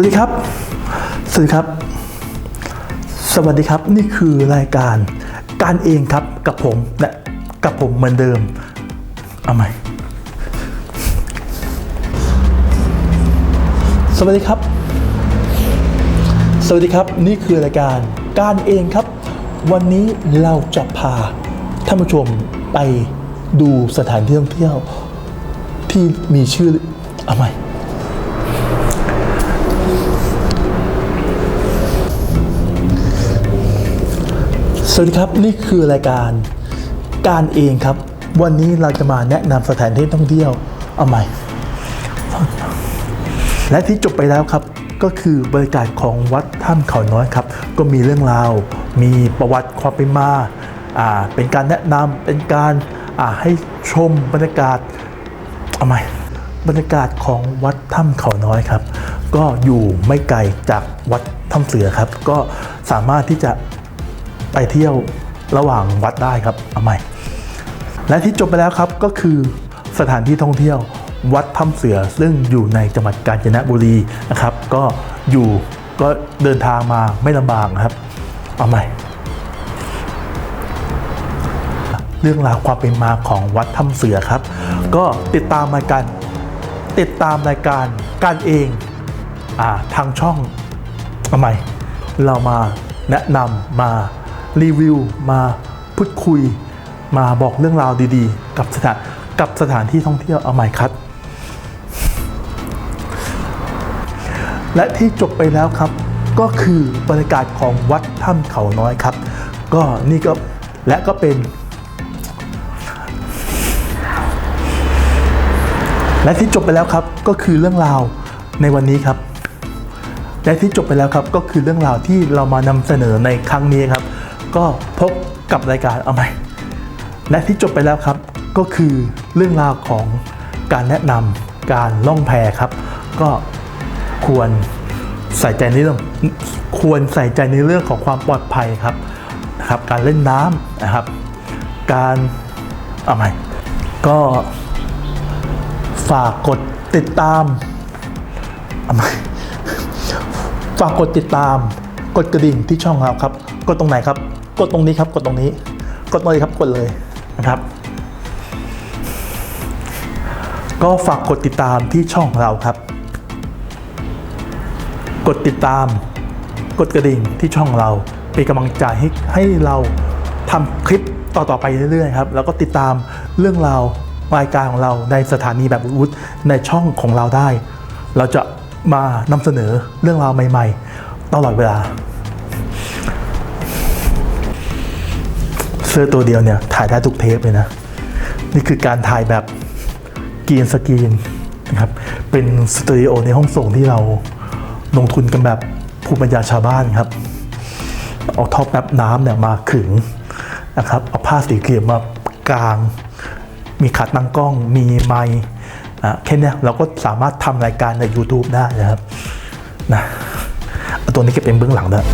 วัสดีครับ สวัสดีครับ สวัสดีครับ นี่คือรายการการเองครับกับผมและกับผมเหมือนเดิม เอาใหม่ สวัสดีครับ สวัสดีครับ นี่คือรายการการเองครับ วันนี้เราจะพาท่านผู้ชมไปดูสถานที่ท่องเที่ยว ที่มีชื่อเอาใหม่ วัสดีครับ นี่คือรายการการเองครับ วันนี้เราจะมาแนะนำสถานที่ท่องเที่ยวเอาใหม่ และที่จบไปแล้วครับก็คือบริการของวัดถ้ำเขาน้อยครับ ก็มีเรื่องราว มีประวัติความเป็นมาอ่าเป็นการแนะนำเป็นการอ่าให้ชมบรรยากาศเอาใหม่บรรยากาศของวัดถ้ำเขาน้อยครับ ก็อยู่ไม่ไกลจากวัดถ้ำเสือครับ ก็สามารถที่จะ ไปเที่ยวระหว่างวัดได้ครับเอาใหม่ และที่จบไปแล้วครับก็คือสถานที่ท่องเที่ยววัดถ้ำเสือซึ่งอยู่ในจังหวัดกาญจนบุรีนะครับ ก็อยู่ก็เดินทางมาไม่ลำบากนะครับ เอาใหม่ เรื่องราวความเป็นมาของวัดถ้ำเสือครับ ก็ติดตามรายการติดตามรายการการเองอาทางช่องเอาใหม่ เรามาแนะนำมา รีวิวมาพูดคุย มาบอกเรื่องราวดีๆ กับสถานกับสถานที่ท่องเที่ยวเอาใหม่ครับ และที่จบไปแล้วครับ ก็คือบรรยากาศของวัดถ้ำเขาน้อยครับ ก็นี่ก็และก็เป็น และที่จบไปแล้วครับก็คือเรื่องราวในวันนี้ครับและที่จบไปแล้วครับก็คือเรื่องราวที่เรามานำเสนอในครั้งนี้ครับ ก็พบกับรายการเอาใหม่และที่จบไปแล้วครับ ก็คือเรื่องราวของการแนะนำการล่องแพครับ ก็ควรใส่ใจในเรื่องควรใส่ใจในเรื่องของความปลอดภัยครับนะครับ การเล่นน้ำนะครับ การเอาใหม่ก็ฝากกดติดตามเอาใหม่ฝากกดติดตาม กดกระดิ่งที่ช่องเราครับ กดตรงไหนครับ กดตรงนี้ครับ กดตรงนี้ กดเลยครับ กดเลยนะครับ ก็ฝากกดติดตามที่ช่องเราครับ กดติดตาม กดกระดิ่งที่ช่องเรา เป็นกำลังใจให้ให้เราทำคลิปต่อ ๆ ไปเรื่อย ๆ ครับ แล้วก็ติดตามเรื่องราวรายการของเราในสถานีแบบวุฒิในช่องของเราได้ เราจะมานำเสนอเรื่องราวใหม่ ๆ ตลอดเวลา เสื้อตัวเดียวเนี่ยถ่ายได้ทุกเทปเลยนะ นี่คือการถ่ายแบบกรีนสกรีนนะครับเป็นสตูดิโอในห้องส่งที่เราลงทุนกันแบบภูมิปัญญาชาวบ้านครับ เอาท่อแป๊บน้ำเนี่ยมาขึงนะครับเอาผ้าสีเขียวมากาง มีขาตั้งกล้องมีไมค์อะแค่นี้เราก็สามารถทำรายการใน YouTube ได้นะครับนะตัวนี้ก็เป็นเบื้องหลังด้วย